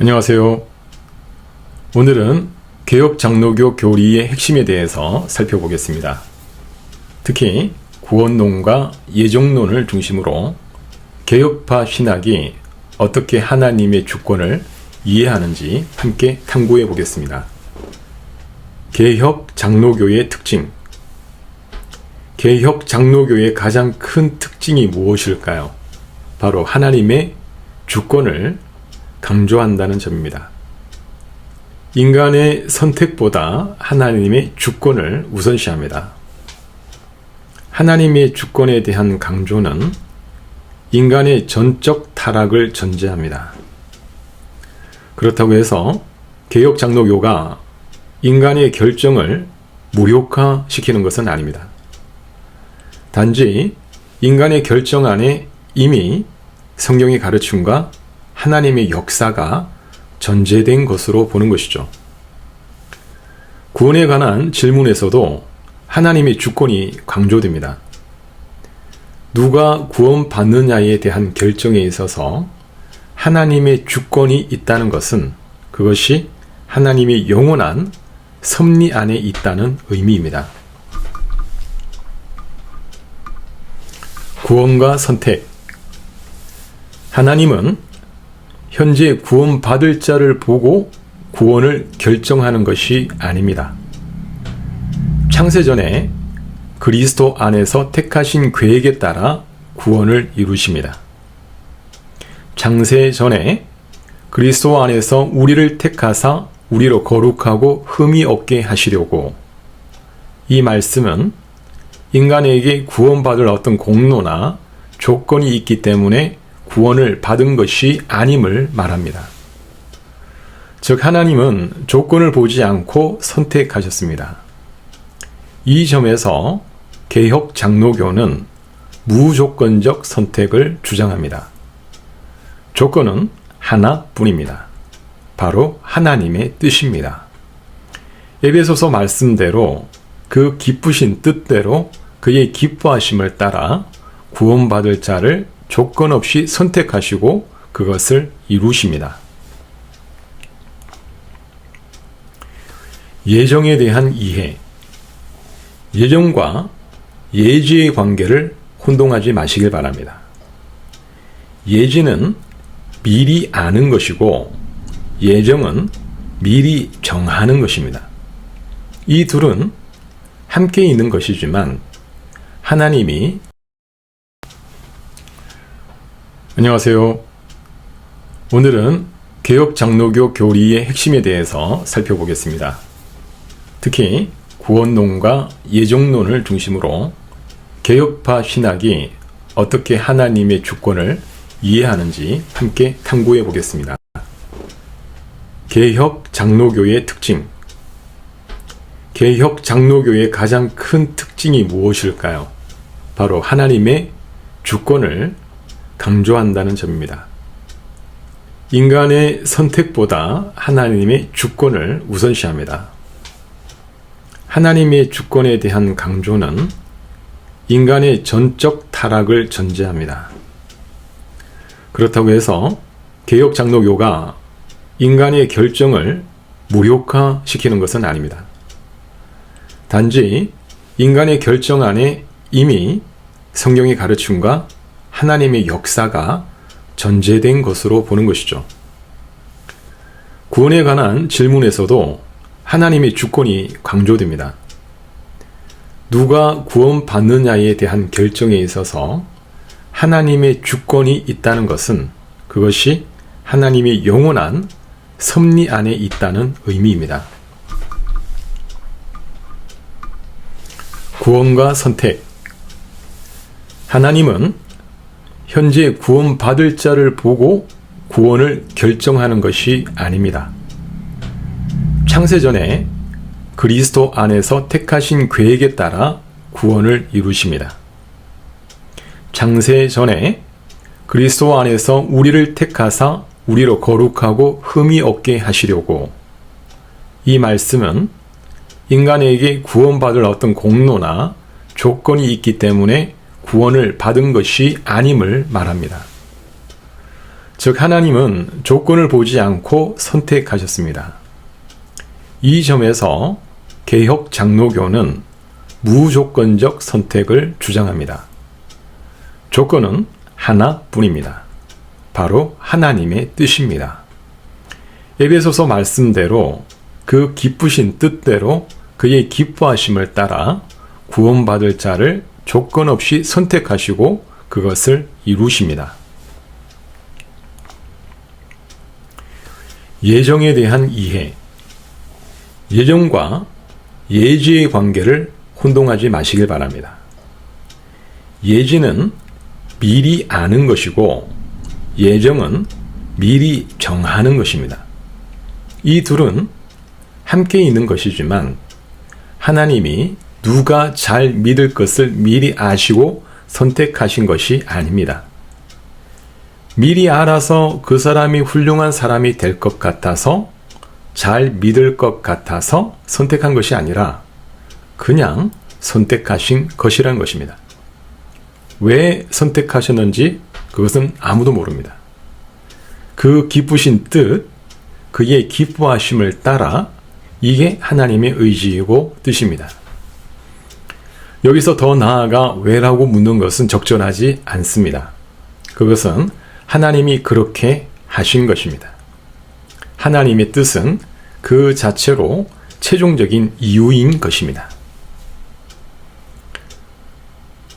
안녕하세요. 오늘은 개혁 장로교 교리의 핵심에 대해서 살펴보겠습니다. 특히 구원론과 예정론을 중심으로 개혁파 신학이 어떻게 하나님의 주권을 이해하는지 함께 탐구해 보겠습니다. 개혁 장로교의 특징. 개혁 장로교의 가장 큰 특징이 무엇일까요? 바로 하나님의 주권을 강조한다는 점입니다. 인간의 선택보다 하나님의 주권을 우선시합니다. 하나님의 주권에 대한 강조는 인간의 전적 타락을 전제합니다. 그렇다고 해서 개혁 장로교가 인간의 결정을 무력화시키는 것은 아닙니다. 단지 인간의 결정 안에 이미 성경의 가르침과 하나님의 역사가 전제된 것으로 보는 것이죠. 구원에 관한 질문에서도 하나님의 주권이 강조됩니다. 누가 구원받느냐에 대한 결정에 있어서 하나님의 주권이 있다는 것은 그것이 하나님의 영원한 섭리 안에 있다는 의미입니다. 구원과 선택. 하나님은 현재 구원받을 자를 보고 구원을 결정하는 것이 아닙니다. 창세전에 그리스도 안에서 택하신 계획에 따라 구원을 이루십니다. 창세 전에 그리스도 안에서 우리를 택하사 우리로 거룩하고 흠이 없게 하시려고 이 말씀은 인간에게 구원받을 어떤 공로나 조건이 있기 때문에 구원을 받은 것이 아님을 말합니다. 즉, 하나님은 조건을 보지 않고 선택하셨습니다. 이 점에서 개혁 장로교는 무조건적 선택을 주장합니다. 조건은 하나뿐입니다. 바로 하나님의 뜻입니다. 에베소서 말씀대로 그 기쁘신 뜻대로 그의 기뻐하심을 따라 구원받을 자를 조건 없이 선택하시고 그것을 이루십니다. 예정에 대한 이해. 예정과 예지의 관계를 혼동하지 마시길 바랍니다. 예지는 미리 아는 것이고 예정은 미리 정하는 것입니다. 이 둘은 함께 있는 것이지만 하나님이 안녕하세요. 오늘은 개혁 장로교 교리의 핵심에 대해서 살펴보겠습니다. 특히 구원론과 예정론을 중심으로 개혁파 신학이 어떻게 하나님의 주권을 이해하는지 함께 탐구해 보겠습니다. 개혁 장로교의 특징. 개혁 장로교의 가장 큰 특징이 무엇일까요? 바로 하나님의 주권을 강조한다는 점입니다. 인간의 선택보다 하나님의 주권을 우선시합니다. 하나님의 주권에 대한 강조는 인간의 전적 타락을 전제합니다. 그렇다고 해서 개혁 장로교가 인간의 결정을 무력화시키는 것은 아닙니다. 단지 인간의 결정 안에 이미 성경의 가르침과 하나님의 역사가 전제된 것으로 보는 것이죠. 구원에 관한 질문에서도 하나님의 주권이 강조됩니다. 누가 구원받느냐에 대한 결정에 있어서 하나님의 주권이 있다는 것은 그것이 하나님의 영원한 섭리 안에 있다는 의미입니다. 구원과 선택. 하나님은 현재 구원받을 자를 보고 구원을 결정하는 것이 아닙니다. 창세전에 그리스도 안에서 택하신 계획에 따라 구원을 이루십니다. 창세 전에 그리스도 안에서 우리를 택하사 우리로 거룩하고 흠이 없게 하시려고 이 말씀은 인간에게 구원받을 어떤 공로나 조건이 있기 때문에 구원을 받은 것이 아님을 말합니다. 즉 하나님은 조건을 보지 않고 선택하셨습니다. 이 점에서 개혁 장로교는 무조건적 선택을 주장합니다. 조건은 하나뿐입니다. 바로 하나님의 뜻입니다. 에베소서 말씀대로 그 기쁘신 뜻대로 그의 기뻐하심을 따라 구원받을 자를 조건 없이 선택하시고 그것을 이루십니다. 예정에 대한 이해. 예정과 예지의 관계를 혼동하지 마시길 바랍니다. 예지는 미리 아는 것이고 예정은 미리 정하는 것입니다. 이 둘은 함께 있는 것이지만 하나님이 누가 잘 믿을 것을 미리 아시고 선택하신 것이 아닙니다. 미리 알아서 그 사람이 훌륭한 사람이 될 것 같아서 잘 믿을 것 같아서 선택한 것이 아니라 그냥 선택하신 것이란 것입니다. 왜 선택하셨는지 그것은 아무도 모릅니다. 그 기쁘신 뜻, 그의 기뻐하심을 따라 이게 하나님의 의지이고 뜻입니다. 여기서 더 나아가 왜라고 묻는 것은 적절하지 않습니다. 그것은 하나님이 그렇게 하신 것입니다. 하나님의 뜻은 그 자체로 최종적인 이유인 것입니다.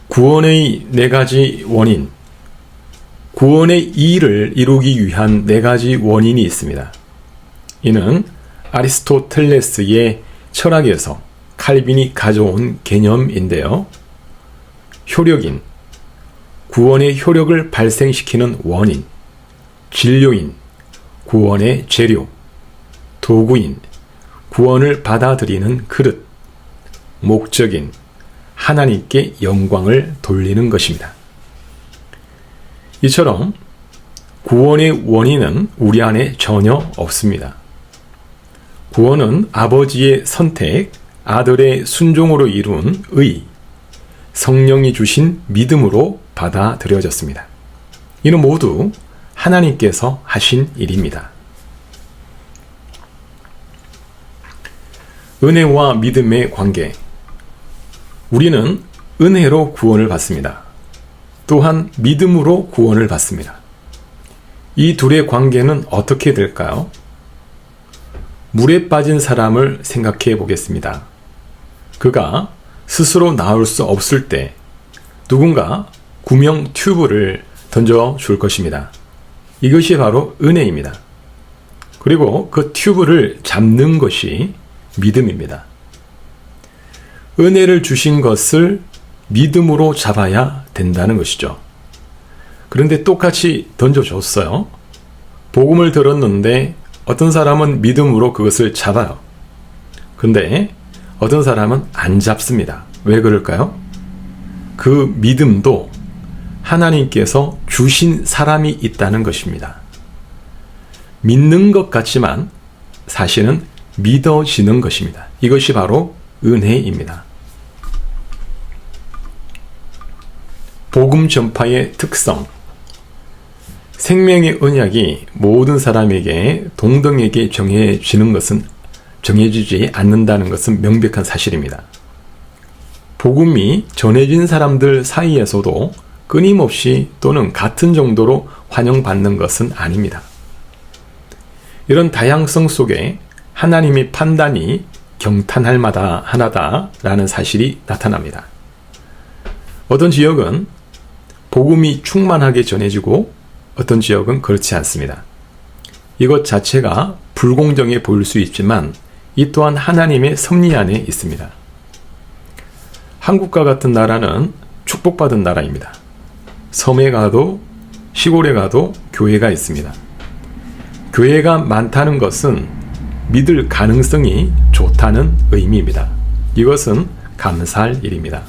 구원의 네 가지 원인, 구원의 이를 이루기 위한 네 가지 원인이 있습니다. 이는 아리스토텔레스의 철학에서 칼빈이 가져온 개념인데요. 효력인, 구원의 효력을 발생시키는 원인, 진료인, 구원의 재료, 도구인, 구원을 받아들이는 그릇, 목적인, 하나님께 영광을 돌리는 것입니다. 이처럼 구원의 원인은 우리 안에 전혀 없습니다. 구원은 아버지의 선택, 아들의 순종으로 이룬 의, 성령이 주신 믿음으로 받아들여졌습니다. 이는 모두 하나님께서 하신 일입니다. 은혜와 믿음의 관계. 우리는 은혜로 구원을 받습니다. 또한 믿음으로 구원을 받습니다. 이 둘의 관계는 어떻게 될까요? 물에 빠진 사람을 생각해 보겠습니다. 그가 스스로 나올 수 없을 때 누군가 구명 튜브를 던져 줄 것입니다. 이것이 바로 은혜입니다. 그리고 그 튜브를 잡는 것이 믿음입니다. 은혜를 주신 것을 믿음으로 잡아야 된다는 것이죠. 그런데 똑같이 던져줬어요. 복음을 들었는데 어떤 사람은 믿음으로 그것을 잡아요. 근데 어떤 사람은 안 잡습니다. 왜 그럴까요? 그 믿음도 하나님께서 주신 사람이 있다는 것입니다. 믿는 것 같지만 사실은 믿어지는 것입니다. 이것이 바로 은혜입니다. 복음 전파의 특성. 생명의 언약이 모든 사람에게 동등하게 정해지는 것은 정해지지 않는다는 것은 명백한 사실입니다. 복음이 전해진 사람들 사이에서도 끊임없이 또는 같은 정도로 환영받는 것은 아닙니다. 이런 다양성 속에 하나님의 판단이 경탄할 마다 하나다라는 사실이 나타납니다. 어떤 지역은 복음이 충만하게 전해지고 어떤 지역은 그렇지 않습니다. 이것 자체가 불공정해 보일 수 있지만 이 또한 하나님의 섭리 안에 있습니다. 한국과 같은 나라는 축복받은 나라입니다. 섬에 가도 시골에 가도 교회가 있습니다. 교회가 많다는 것은 믿을 가능성이 좋다는 의미입니다. 이것은 감사할 일입니다.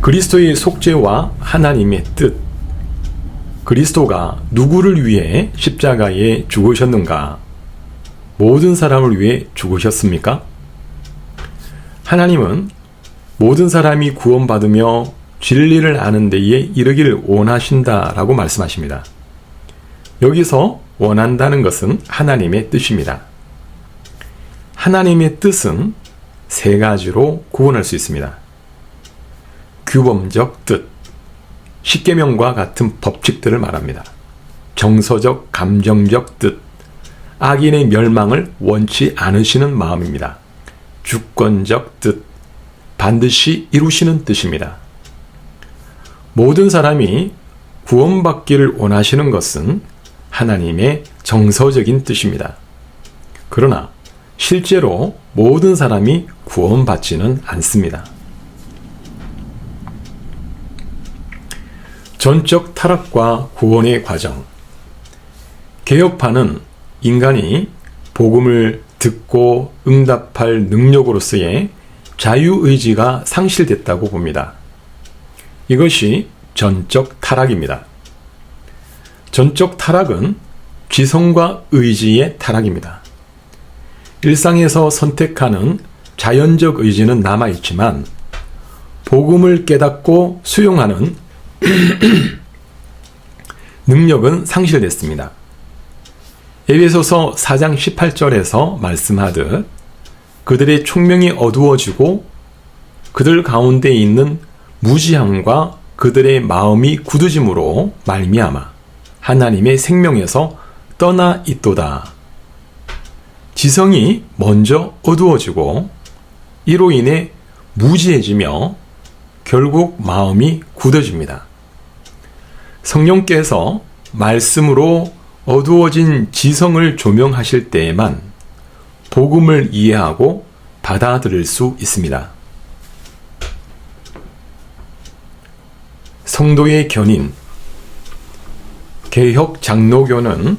그리스도의 속죄와 하나님의 뜻. 그리스도가 누구를 위해 십자가에 죽으셨는가? 모든 사람을 위해 죽으셨습니까? 하나님은 모든 사람이 구원받으며 진리를 아는 데에 이르기를 원하신다 라고 말씀하십니다. 여기서 원한다는 것은 하나님의 뜻입니다. 하나님의 뜻은 세 가지로 구분할 수 있습니다. 규범적 뜻, 십계명과 같은 법칙들을 말합니다. 정서적, 감정적 뜻, 악인의 멸망을 원치 않으시는 마음입니다. 주권적 뜻, 반드시 이루시는 뜻입니다. 모든 사람이 구원받기를 원하시는 것은 하나님의 정서적인 뜻입니다. 그러나 실제로 모든 사람이 구원받지는 않습니다. 전적 타락과 구원의 과정. 개혁파는 인간이 복음을 듣고 응답할 능력으로서의 자유의지가 상실됐다고 봅니다. 이것이 전적 타락입니다. 전적 타락은 지성과 의지의 타락입니다. 일상에서 선택하는 자연적 의지는 남아있지만, 복음을 깨닫고 수용하는 능력은 상실됐습니다. 에베소서 4장 18절에서 말씀하듯 그들의 총명이 어두워지고 그들 가운데 있는 무지함과 그들의 마음이 굳어짐으로 말미암아 하나님의 생명에서 떠나 있도다. 지성이 먼저 어두워지고 이로 인해 무지해지며 결국 마음이 굳어집니다. 성령께서 말씀으로 어두워진 지성을 조명하실 때에만 복음을 이해하고 받아들일 수 있습니다. 성도의 견인 개혁 장로교는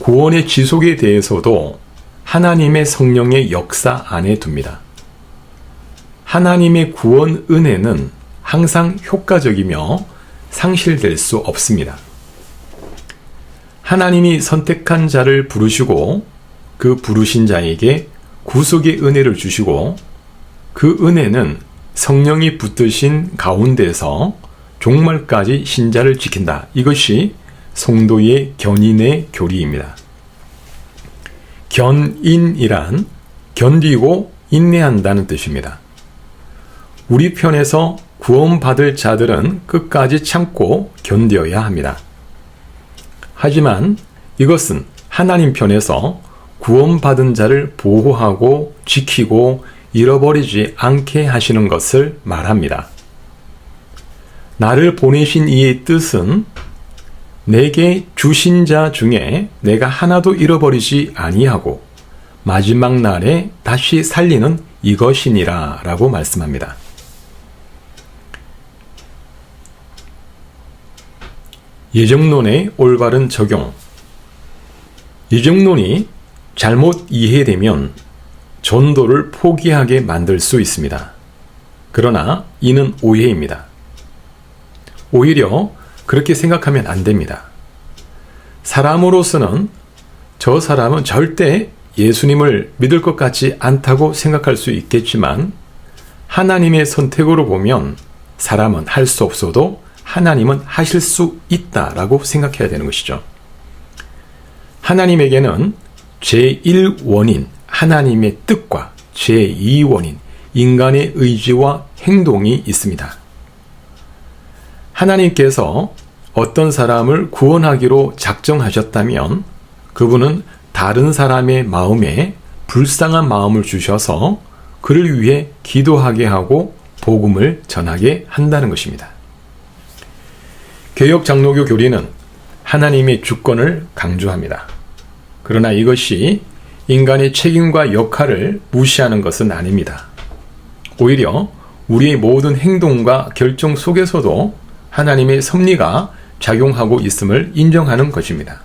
구원의 지속에 대해서도 하나님의 성령의 역사 안에 둡니다. 하나님의 구원 은혜는 항상 효과적이며 상실될 수 없습니다. 하나님이 선택한 자를 부르시고 그 부르신 자에게 구속의 은혜를 주시고 그 은혜는 성령이 붙드신 가운데서 종말까지 신자를 지킨다. 이것이 성도의 견인의 교리입니다. 견인이란 견디고 인내한다는 뜻입니다. 우리 편에서 구원받을 자들은 끝까지 참고 견뎌야 합니다. 하지만 이것은 하나님 편에서 구원받은 자를 보호하고 지키고 잃어버리지 않게 하시는 것을 말합니다. 나를 보내신 이의 뜻은 내게 주신 자 중에 내가 하나도 잃어버리지 아니하고 마지막 날에 다시 살리는 이것이니라 라고 말씀합니다. 예정론의 올바른 적용. 예정론이 잘못 이해되면 전도를 포기하게 만들 수 있습니다. 그러나 이는 오해입니다. 오히려 그렇게 생각하면 안 됩니다. 사람으로서는 저 사람은 절대 예수님을 믿을 것 같지 않다고 생각할 수 있겠지만 하나님의 선택으로 보면 사람은 할 수 없어도 하나님은 하실 수 있다라고 생각해야 되는 것이죠. 하나님에게는 제1원인 하나님의 뜻과 제2원인 인간의 의지와 행동이 있습니다. 하나님께서 어떤 사람을 구원하기로 작정하셨다면 그분은 다른 사람의 마음에 불쌍한 마음을 주셔서 그를 위해 기도하게 하고 복음을 전하게 한다는 것입니다. 개혁 장로교 교리는 하나님의 주권을 강조합니다. 그러나 이것이 인간의 책임과 역할을 무시하는 것은 아닙니다. 오히려 우리의 모든 행동과 결정 속에서도 하나님의 섭리가 작용하고 있음을 인정하는 것입니다.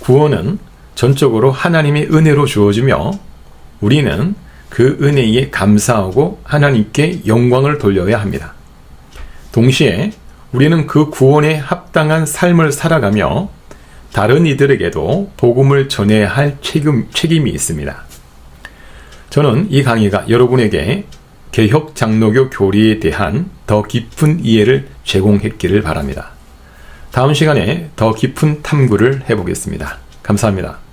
구원은 전적으로 하나님의 은혜로 주어지며 우리는 그 은혜에 감사하고 하나님께 영광을 돌려야 합니다. 동시에 우리는 그 구원에 합당한 삶을 살아가며 다른 이들에게도 복음을 전해야 할 책임, 책임이 있습니다. 저는 이 강의가 여러분에게 개혁 장로교 교리에 대한 더 깊은 이해를 제공했기를 바랍니다. 다음 시간에 더 깊은 탐구를 해보겠습니다. 감사합니다.